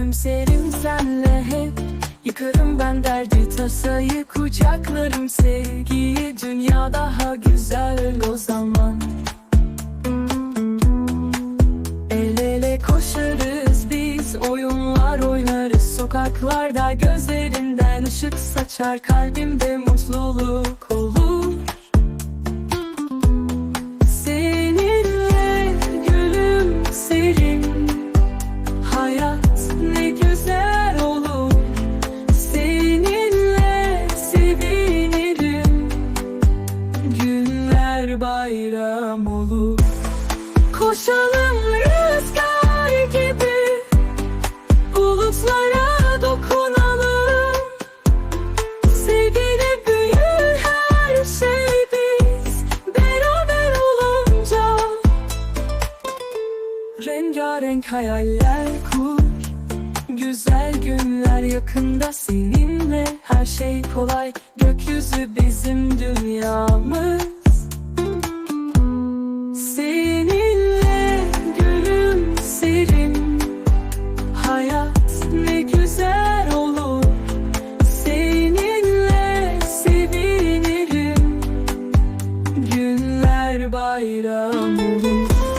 Gülümserim senle hep. Yıkarım ben derdi tasayı Kucaklarım sevgiyi. Dünya daha güzel o zaman. El ele koşarız biz Oyunlar oynarız. Sokaklarda Gözlerinden ışık saçar Kalbimde mutluluk. Koşalım rüzgar gibi Bulutlara dokunalım. Sevgiyle her şey biz Beraber olunca. Rengarenk hayaller kur Güzel günler yakında seninle. Her şey kolay Gökyüzü bizim dünyamız light up.